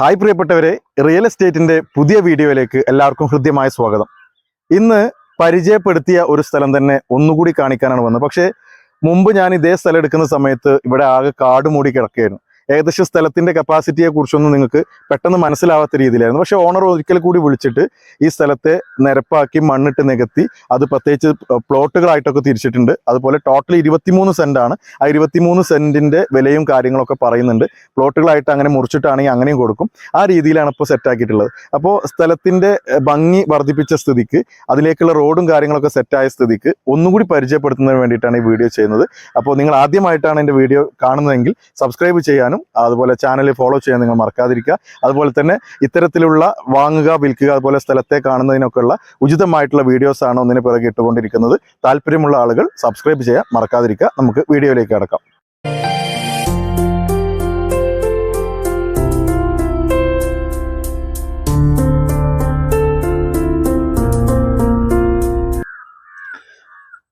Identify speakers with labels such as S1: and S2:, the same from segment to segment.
S1: Hi പ്രിയപ്പെട്ടവരെ real എസ്റ്റേറ്റിന്റെ പുതിയ വീഡിയോയിലേക്ക് എല്ലാവർക്കും ഹൃദ്യമായ സ്വാഗതം. ഇന്ന് പരിചയപ്പെടുത്തിയ ഒരു സ്ഥലം തന്നെ ഒന്നുകൂടി കാണിക്കാനാണ് വന്നത്. പക്ഷേ മുമ്പ് ഞാൻ ഇതേ സ്ഥലം എടുക്കുന്ന സമയത്ത് ഇവിടെ ആകെ കാട് മൂടി കിടക്കുകയായിരുന്നു. ഏകദേശം സ്ഥലത്തിന്റെ കപ്പാസിറ്റിയെ കുറിച്ചൊന്നും നിങ്ങൾക്ക് പെട്ടെന്ന് മനസ്സിലാവാത്ത രീതിയിലായിരുന്നു. പക്ഷേ ഓണർ ഒരിക്കൽ കൂടി വിളിച്ചിട്ട് ഈ സ്ഥലത്തെ നിരപ്പാക്കി മണ്ണിട്ട് നികത്തി അത് പ്രത്യേകിച്ച് പ്ലോട്ടുകളായിട്ടൊക്കെ തിരിച്ചിട്ടുണ്ട്. അതുപോലെ ടോട്ടൽ ഇരുപത്തിമൂന്ന് സെന്റ് ആണ്. ആ ഇരുപത്തിമൂന്ന് സെന്റിന്റെ വിലയും കാര്യങ്ങളൊക്കെ പറയുന്നുണ്ട്. പ്ലോട്ടുകളായിട്ട് അങ്ങനെ മുറിച്ചിട്ടാണെങ്കിൽ അങ്ങനെയും കൊടുക്കും. ആ രീതിയിലാണ് ഇപ്പോൾ സെറ്റാക്കിയിട്ടുള്ളത് അപ്പോൾ സ്ഥലത്തിന്റെ ഭംഗി വർദ്ധിപ്പിച്ച സ്ഥിതിക്ക് അതിലേക്കുള്ള റോഡും കാര്യങ്ങളൊക്കെ സെറ്റായ സ്ഥിതിക്ക് ഒന്നുകൂടി പരിചയപ്പെടുത്തുന്നതിന് വേണ്ടിയിട്ടാണ് ഈ വീഡിയോ ചെയ്യുന്നത്. അപ്പോൾ നിങ്ങൾ ആദ്യമായിട്ടാണ് എന്റെ വീഡിയോ കാണുന്നതെങ്കിൽ സബ്സ്ക്രൈബ് ചെയ്യാനും അതുപോലെ ചാനൽ ഫോളോ ചെയ്യാൻ നിങ്ങൾ മറക്കാതിരിക്കുക. അതുപോലെ തന്നെ ഇത്തരത്തിലുള്ള വാങ്ങുക വിൽക്കുക അതുപോലെ സ്ഥലത്തെ കാണുന്നതിനൊക്കെയുള്ള ഉചിതമായിട്ടുള്ള വീഡിയോസ് ആണ് ഒന്നിന് പിറകെ ഇട്ടുകൊണ്ടിരിക്കുന്നത്. താല്പര്യമുള്ള ആളുകൾ സബ്സ്ക്രൈബ് ചെയ്യാൻ മറക്കാതിരിക്കുക. നമുക്ക് വീഡിയോയിലേക്ക് കടക്കാം.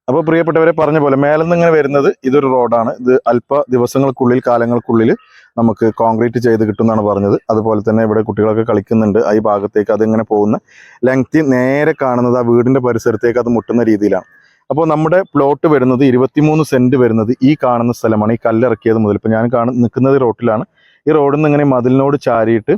S1: അപ്പോൾ പ്രിയപ്പെട്ടവരെ പറഞ്ഞ പോലെ മേലെന്ന് ഇങ്ങനെ വരുന്നത് ഇതൊരു റോഡാണ്. ഇത് അല്പ ദിവസങ്ങൾക്കുള്ളിൽ കാലങ്ങൾക്കുള്ളിൽ നമുക്ക് കോൺക്രീറ്റ് ചെയ്ത് കിട്ടുമെന്നാണ് പറഞ്ഞത്. അതുപോലെ തന്നെ ഇവിടെ കുട്ടികളൊക്കെ കളിക്കുന്നുണ്ട്. ഈ ഭാഗത്തേക്ക് അതിങ്ങനെ പോകുന്ന ലെങ്തി നേരെ കാണുന്നത് ആ വീടിന്റെ പരിസരത്തേക്ക് അത് മുട്ടുന്ന രീതിയിലാണ്. അപ്പോൾ നമ്മുടെ പ്ലോട്ട് വരുന്നത് ഇരുപത്തിമൂന്ന് സെന്റ് വരുന്നത് ഈ കാണുന്ന സ്ഥലമാണ്. ഈ കല്ലിറക്കിയത് മുതൽ. ഇപ്പം ഞാൻ കാണുന്ന നിൽക്കുന്നത് റോട്ടിലാണ്. ഈ റോഡിൽ നിന്ന് ഇങ്ങനെ മതിലിനോട് ചാരിയിട്ട്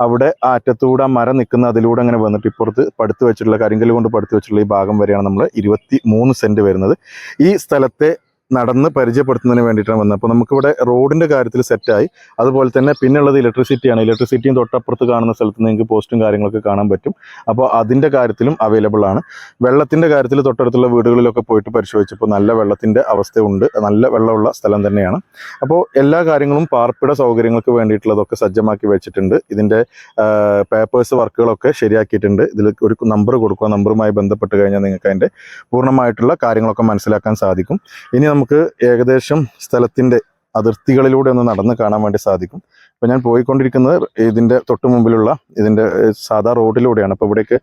S1: അവിടെ ആറ്റത്തൂടെ മരം നിൽക്കുന്ന അതിലൂടെ അങ്ങനെ വന്നിട്ട് ഇപ്പുറത്ത് പടുത്ത് വെച്ചിട്ടുള്ള കരിങ്കൽ കൊണ്ട് പടുത്ത് വെച്ചിട്ടുള്ള ഈ ഭാഗം വരെയാണ് നമ്മൾ ഇരുപത്തി മൂന്ന് സെന്റ് വരുന്നത്. ഈ സ്ഥലത്തെ നടന്ന് പരിചയപ്പെടുത്തുന്നതിന് വേണ്ടിയിട്ടാണ് വന്നത്. അപ്പോൾ നമുക്കിവിടെ റോഡിന്റെ കാര്യത്തിൽ സെറ്റായി അതുപോലെ തന്നെ പിന്നുള്ളത് ഇലക്ട്രിസിറ്റിയാണ് ഇലക്ട്രിസിറ്റിയും തൊട്ടപ്പുറത്ത് കാണുന്ന സ്ഥലത്ത് നിങ്ങൾക്ക് പോസ്റ്റും കാര്യങ്ങളൊക്കെ കാണാൻ പറ്റും. അപ്പോൾ അതിന്റെ കാര്യത്തിലും അവൈലബിൾ ആണ്. വെള്ളത്തിന്റെ കാര്യത്തിൽ തൊട്ടടുത്തുള്ള വീടുകളിലൊക്കെ പോയിട്ട് പരിശോധിച്ചപ്പോൾ നല്ല വെള്ളത്തിന്റെ അവസ്ഥയുണ്ട്. നല്ല വെള്ളമുള്ള സ്ഥലം തന്നെയാണ്. അപ്പോൾ എല്ലാ കാര്യങ്ങളും പാർപ്പിട സൗകര്യങ്ങൾക്ക് വേണ്ടിയിട്ടുള്ളതൊക്കെ സജ്ജമാക്കി വെച്ചിട്ടുണ്ട്. ഇതിന്റെ പേപ്പേഴ്സ് വർക്കുകളൊക്കെ ശരിയാക്കിയിട്ടുണ്ട്. ഇതിൽ ഒരു നമ്പർ കൊടുക്കുക നമ്പറുമായി ബന്ധപ്പെട്ട് കഴിഞ്ഞാൽ നിങ്ങൾക്ക് അതിന്റെ പൂർണമായിട്ടുള്ള കാര്യങ്ങളൊക്കെ മനസ്സിലാക്കാൻ സാധിക്കും. ഇനി നമുക്ക് ഏകദേശം സ്ഥലത്തിന്റെ അതിർത്തികളിലൂടെ ഒന്ന് നടന്ന് കാണാൻ വേണ്ടി സാധിക്കും. അപ്പോൾ ഞാൻ പോയിക്കൊണ്ടിരിക്കുന്നത് ഇതിന്റെ തൊട്ട് മുമ്പിലുള്ള ഇതിന്റെ സാധാ റോഡിലൂടെയാണ്. അപ്പോൾ ഇവിടേക്ക്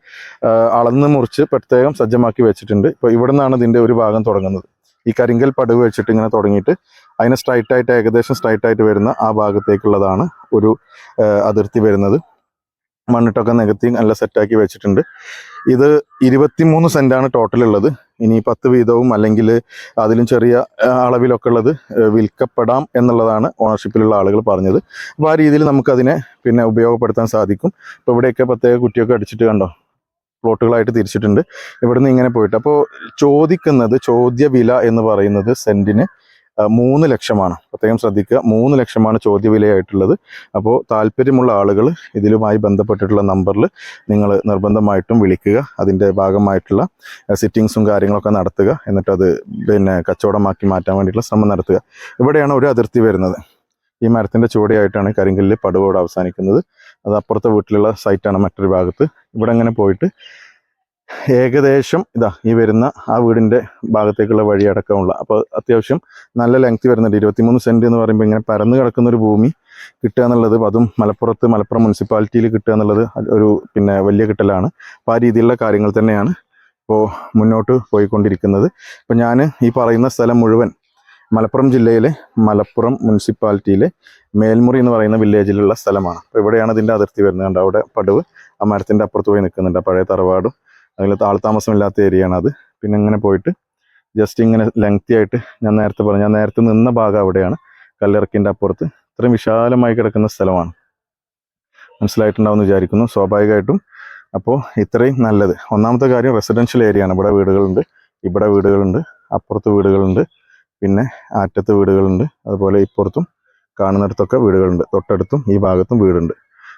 S1: അളന്ന് മുറിച്ച് പ്രത്യേകം സജ്ജമാക്കി വെച്ചിട്ടുണ്ട്. ഇപ്പോൾ ഇവിടെ നിന്നാണ് ഇതിന്റെ ഒരു ഭാഗം തുടങ്ങുന്നത്. ഈ കരിങ്കൽ പടവ് വെച്ചിട്ട് ഇങ്ങനെ തുടങ്ങിയിട്ട് അതിനെ സ്ട്രൈറ്റായിട്ട് ഏകദേശം സ്ട്രൈറ്റായിട്ട് വരുന്ന ആ ഭാഗത്തേക്കുള്ളതാണ് ഒരു അതിർത്തി വരുന്നത്. മണ്ണിട്ടൊക്കെ നികത്തി നല്ല സെറ്റാക്കി വെച്ചിട്ടുണ്ട്. ഇത് ഇരുപത്തിമൂന്ന് സെന്റാണ് ടോട്ടൽ ഉള്ളത്. ഇനി പത്ത് വീതവും അല്ലെങ്കിൽ അതിലും ചെറിയ അളവിലൊക്കെ ഉള്ളത് വിൽക്കപ്പെടാം എന്നുള്ളതാണ് ഓണർഷിപ്പിലുള്ള ആളുകൾ പറഞ്ഞത്. അപ്പോൾ ആ രീതിയിൽ നമുക്കതിനെ പിന്നെ ഉപയോഗപ്പെടുത്താൻ സാധിക്കും. ഇപ്പോൾ ഇവിടെയൊക്കെ പ്രത്യേക കുറ്റിയൊക്കെ അടിച്ചിട്ട് കണ്ടോ? പ്ലോട്ടുകളായിട്ട് തിരിച്ചിട്ടുണ്ട്. ഇവിടുന്ന് ഇങ്ങനെ പോയിട്ട്. അപ്പോൾ ചോദിക്കുന്നത് ചോദ്യ വില എന്ന് പറയുന്നത് ആ, മൂന്ന് ലക്ഷമാണ്. പ്രത്യേകം ശ്രദ്ധിക്കുക. മൂന്ന് ലക്ഷമാണ് ചോദ്യവിലയായിട്ടുള്ളത്. അപ്പോൾ താല്പര്യമുള്ള ആളുകൾ ഇതിലുമായി ബന്ധപ്പെട്ടിട്ടുള്ള നമ്പറിൽ നിങ്ങൾ നിർബന്ധമായിട്ടും വിളിക്കുക. അതിന്റെ ഭാഗമായിട്ടുള്ള സിറ്റിങ്സും കാര്യങ്ങളൊക്കെ നടത്തുക. എന്നിട്ട് അത് പിന്നെ കച്ചവടമാക്കി മാറ്റാൻ വേണ്ടിയിട്ടുള്ള ശ്രമം നടത്തുക. ഇവിടെയാണ് ഒരു അതിർത്തി വരുന്നത്. ഈ മരത്തിന്റെ ചുവടെയായിട്ടാണ് കരിങ്കല്ലിൽ പടുവോട് അവസാനിക്കുന്നത്. അത് അപ്പുറത്തെ വീട്ടിലുള്ള സൈറ്റാണ് മറ്റൊരു ഭാഗത്ത്. ഇവിടെ അങ്ങനെ പോയിട്ട് ഏകദേശം ഇതാ ഈ വരുന്ന ആ വീടിന്റെ ഭാഗത്തേക്കുള്ള വഴി അടക്കമുള്ള അപ്പോൾ അത്യാവശ്യം നല്ല ലെങ്ത് വരുന്നുണ്ട്. ഇരുപത്തിമൂന്ന് സെന്റ് എന്ന് പറയുമ്പോൾ ഇങ്ങനെ പരന്ന് കിടക്കുന്ന ഒരു ഭൂമി കിട്ടുക എന്നുള്ളത് അതും മലപ്പുറത്ത് മലപ്പുറം മുനിസിപ്പാലിറ്റിയിൽ കിട്ടുക എന്നുള്ളത് ഒരു പിന്നെ വലിയ കിട്ടലാണ്. അപ്പോൾ ആ രീതിയിലുള്ള കാര്യങ്ങൾ തന്നെയാണ് ഇപ്പോൾ മുന്നോട്ട് പോയിക്കൊണ്ടിരിക്കുന്നത്. ഇപ്പോൾ ഞാൻ ഈ പറയുന്ന സ്ഥലം മുഴുവൻ മലപ്പുറം ജില്ലയിലെ മലപ്പുറം മുനിസിപ്പാലിറ്റിയിലെ മേൽമുറി എന്ന് പറയുന്ന വില്ലേജിലുള്ള സ്ഥലമാണ്. അപ്പോൾ ഇവിടെയാണ് ഇതിന്റെ അതിർത്തി വരുന്നത് കണ്ടോ? അവിടെ പടവ് ആ മരത്തിന്റെ അപ്പുറത്ത് പോയി നിൽക്കുന്നുണ്ട്. പഴയ തറവാടും അതിൽ ആൾതാമസമില്ലാത്ത ഏരിയയാണ് അത്. പിന്നെ ഇങ്ങനെ പോയിട്ട് ജസ്റ്റ് ഇങ്ങനെ ലെങ്തി ആയിട്ട് ഞാൻ നേരത്തെ പറഞ്ഞു ഞാൻ നേരത്തെ നിന്ന ഭാഗം അവിടെയാണ്. കല്ലിറക്കിന്റെ അപ്പുറത്ത്. ഇത്രയും വിശാലമായി കിടക്കുന്ന സ്ഥലമാണ്. മനസ്സിലായിട്ടുണ്ടാവും വിചാരിക്കുന്നു. സ്വാഭാവികമായിട്ടും അപ്പോൾ ഇത്രയും നല്ലത്. ഒന്നാമത്തെ കാര്യം റെസിഡൻഷ്യൽ ഏരിയ ആണ്. ഇവിടെ വീടുകളുണ്ട് ഇവിടെ വീടുകളുണ്ട് അപ്പുറത്ത് വീടുകളുണ്ട് പിന്നെ അറ്റത്ത് വീടുകളുണ്ട് അതുപോലെ ഇപ്പുറത്തും കാണുന്നിടത്തൊക്കെ വീടുകളുണ്ട്. തൊട്ടടുത്തും ഈ ഭാഗത്തും വീടുണ്ട്.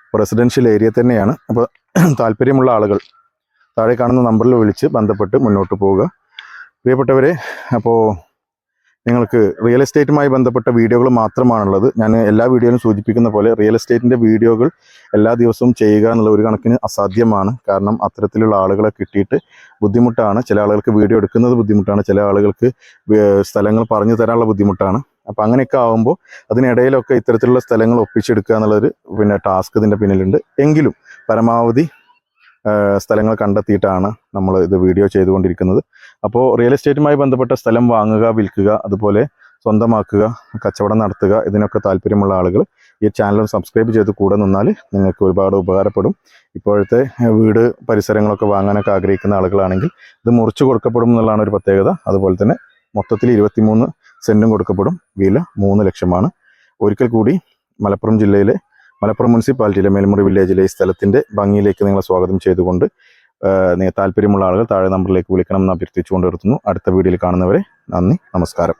S1: അപ്പോൾ റെസിഡൻഷ്യൽ ഏരിയ തന്നെയാണ്. അപ്പോൾ താല്പര്യമുള്ള ആളുകൾ താഴെ കാണുന്ന നമ്പറിൽ വിളിച്ച് ബന്ധപ്പെട്ട് മുന്നോട്ട് പോവുക. പ്രിയപ്പെട്ടവരെ അപ്പോൾ നിങ്ങൾക്ക് റിയൽ എസ്റ്റേറ്റുമായി ബന്ധപ്പെട്ട വീഡിയോകൾ മാത്രമാണുള്ളത്. ഞാൻ എല്ലാ വീഡിയോയിലും സൂചിപ്പിക്കുന്ന പോലെ റിയൽ എസ്റ്റേറ്റിന്റെ വീഡിയോകൾ എല്ലാ ദിവസവും ചെയ്യുക എന്നുള്ള ഒരു കണക്കിന് അസാധ്യമാണ്. കാരണം അത്തരത്തിലുള്ള ആളുകളെ കിട്ടിയിട്ട് ബുദ്ധിമുട്ടാണ്. ചില ആളുകൾക്ക് വീഡിയോ എടുക്കുന്നത് ബുദ്ധിമുട്ടാണ്. ചില ആളുകൾക്ക് സ്ഥലങ്ങൾ പറഞ്ഞു തരാനുള്ള ബുദ്ധിമുട്ടാണ്. അപ്പോൾ അങ്ങനെയൊക്കെ ആകുമ്പോൾ അതിനിടയിലൊക്കെ ഇത്തരത്തിലുള്ള സ്ഥലങ്ങൾ ഒപ്പിച്ചെടുക്കുക എന്നുള്ളൊരു പിന്നെ ടാസ്ക് ഇതിന്റെ പിന്നിലുണ്ട്. എങ്കിലും പരമാവധി സ്ഥലങ്ങൾ കണ്ടെത്തിയിട്ടാണ് നമ്മൾ ഇത് വീഡിയോ ചെയ്തുകൊണ്ടിരിക്കുന്നത്. അപ്പോൾ റിയൽ എസ്റ്റേറ്റുമായി ബന്ധപ്പെട്ട സ്ഥലം വാങ്ങുക വിൽക്കുക അതുപോലെ സ്വന്തമാക്കുക കച്ചവടം നടത്തുക ഇതിനൊക്കെ താല്പര്യമുള്ള ആളുകൾ ഈ ചാനൽ സബ്സ്ക്രൈബ് ചെയ്ത് കൂടെ നിന്നാൽ നിങ്ങൾക്ക് ഒരുപാട് ഉപകാരപ്പെടും. ഇപ്പോഴത്തെ വീട് പരിസരങ്ങളൊക്കെ വാങ്ങാനൊക്കെ ആഗ്രഹിക്കുന്ന ആളുകളാണെങ്കിൽ ഇത് മുറിച്ച് കൊടുക്കപ്പെടും എന്നുള്ളതാണ് ഒരു പ്രത്യേകത. അതുപോലെ തന്നെ മൊത്തത്തിൽ ഇരുപത്തിമൂന്ന് സെന്റും കൊടുക്കപ്പെടും. വില മൂന്ന് ലക്ഷമാണ്. ഒരിക്കൽ കൂടി മലപ്പുറം ജില്ലയിലെ മലപ്പുറം മുനിസിപ്പാലിറ്റിയിലെ മേൽമുറി വില്ലേജിലെ ഈ സ്ഥലത്തിന്റെ ഭംഗിയിലേക്ക് നിങ്ങളെ സ്വാഗതം ചെയ്തുകൊണ്ട് നിങ്ങൾ താല്പര്യമുള്ള ആളുകൾ താഴെ നമ്പറിലേക്ക് വിളിക്കണം എന്ന് അഭ്യർത്ഥിച്ചുകൊണ്ട് നിർത്തുന്നു. അടുത്ത വീഡിയോയിൽ കാണുന്നവരെ നന്ദി നമസ്കാരം.